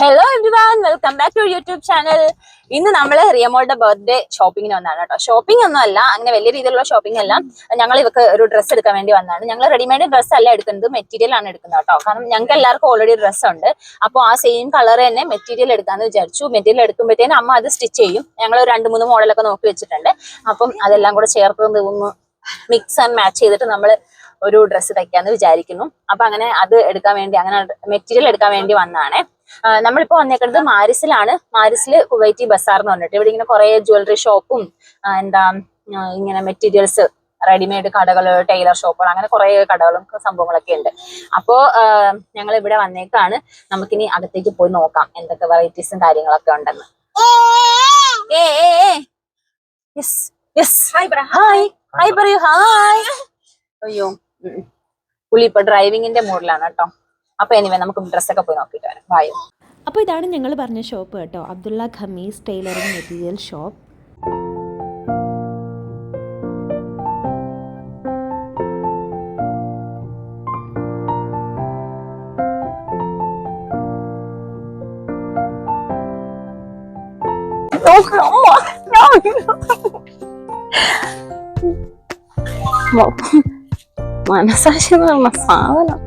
Hello everyone welcome back to YouTube channel ഇന്ന് നമ്മൾ റിയമോളുടെ birthday ഷോപ്പിങ്ങിന് വന്നതാണ് കേട്ടോ. ഷോപ്പിംഗ് ഒന്നും അല്ല അങ്ങനെ വലിയ രീതിയിലുള്ള ഷോപ്പിംഗ് അല്ല. ഞങ്ങൾ ഇവർക്ക് ഒരു ഡ്രസ്സ് എടുക്കാൻ വേണ്ടി വന്നതാണ് ഞങ്ങൾ റെഡിമെയ്ഡ് ഡ്രസ്സ് അല്ല എടുക്കുന്നത് മെറ്റീരിയൽ ആണ് എടുക്കുന്നത് കേട്ടോ. കാരണം ഞങ്ങൾക്ക് എല്ലാവർക്കും ഓൾറെഡി ഡ്രസ്സ് ഉണ്ട്. അപ്പോൾ ആ സെയിം കളർ തന്നെ മെറ്റീരിയൽ എടുക്കാന്ന് വിചാരിച്ചു. മെറ്റീരിയൽ എടുക്കുമ്പോഴത്തേനും അമ്മ അത് സ്റ്റിച്ച് ചെയ്യും. ഞങ്ങൾ രണ്ട് മൂന്ന് മോഡലൊക്കെ നോക്കി വെച്ചിട്ടുണ്ട്. അപ്പം അതെല്ലാം കൂടെ ചേർത്ത് ഒന്ന് മിക്സ് ആൻഡ് മാച്ച് ചെയ്തിട്ട് നമ്മൾ ഒരു ഡ്രസ്സ് തയ്ക്കാന്ന് വിചാരിക്കുന്നു. അപ്പൊ അങ്ങനെ അത് എടുക്കാൻ വേണ്ടി അങ്ങനെ മെറ്റീരിയൽ എടുക്കാൻ വേണ്ടി വന്നതാണേ നമ്മളിപ്പോ വന്നേക്കുന്നത് മാരിസിലാണ്. മാരിസിൽ കുവൈറ്റി ബസാർ എന്ന് പറഞ്ഞിട്ട്. ഇവിടെ ഇങ്ങനെ കുറെ ജ്വല്ലറി ഷോപ്പും എന്താ ഇങ്ങനെ മെറ്റീരിയൽസ് റെഡിമെയ്ഡ് കടകൾ ടൈലർ ഷോപ്പുകൾ അങ്ങനെ കുറെ കടകളും സംഭവങ്ങളൊക്കെ ഉണ്ട്. അപ്പോ ഞങ്ങൾ ഇവിടെ വന്നേക്കാണ്. നമുക്കിനി അകത്തേക്ക് പോയി നോക്കാം എന്തൊക്കെ വെറൈറ്റീസും കാര്യങ്ങളൊക്കെ ഉണ്ടെന്ന്. അയ്യോ. പുള്ളി ഇപ്പൊ ഡ്രൈവിങ്ങിന്റെ മൂഡിലാണ് കേട്ടോ. അപ്പൊ എനിവേ നമുക്ക് ഡ്രസ്സൊക്കെ പോയി നോക്കിയിട്ട് വരാം. ബൈ അപ്പോൾ ഇതാണ് ഞങ്ങൾ പറഞ്ഞ ഷോപ്പ് കേട്ടോ. Abdulla Khamees tailoring material shop Manasakshi എന്ന് പറഞ്ഞ സാധനം.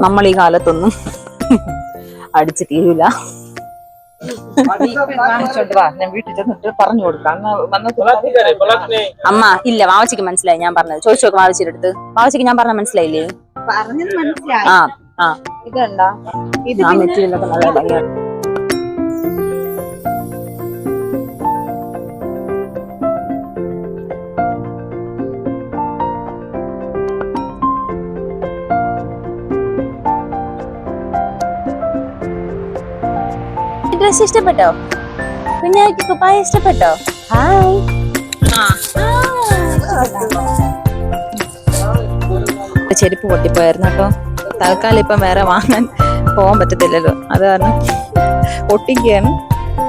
നമ്മൾ ഈ കാലത്തൊന്നും അടിച്ച് തീരൂല അമ്മ ഇല്ല വാവച്ചിക്ക് മനസ്സിലായി. ഞാൻ പറഞ്ഞത്. ചോദിച്ചു നോക്ക് വാവച്ചിയുടെ അടുത്ത്. വാവച്ചിക്ക് ഞാൻ പറഞ്ഞ മനസ്സിലായില്ലേ? ആ ആ. ഇതല്ല ഇത് ആ മെറ്റീരിയലൊക്കെ നല്ല ഭംഗിയാണ് ഡ്രസ് ഇഷ്ടപ്പെട്ടോ? കുഞ്ഞാക്ക് കുപ്പായ ഇഷ്ടപ്പെട്ടോ? ഹായ് ചെരുപ്പ് പൊട്ടിപ്പോയായിരുന്നു കേട്ടോ. തൽക്കാലം ഇപ്പം വേറെ വാങ്ങാൻ പോകാൻ പറ്റത്തില്ലല്ലോ. അത് കാരണം പൊട്ടിക്കുകയാണ്.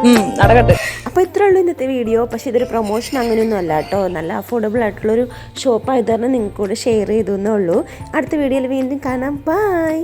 ഉം നടക്കട്ടെ. അപ്പോൾ ഇത്രേ ഉള്ളൂ ഇന്നത്തെ വീഡിയോ. പക്ഷേ ഇതൊരു പ്രൊമോഷൻ അങ്ങനെയൊന്നും അല്ല കേട്ടോ. നല്ല അഫോർഡബിൾ ആയിട്ടുള്ളൊരു ഷോപ്പായത് കാരണം നിങ്ങൾക്ക് കൂടെ ഷെയർ ചെയ്തു എന്നേ ഉള്ളൂ. അടുത്ത വീഡിയോയിൽ വീണ്ടും കാണാം. ബൈ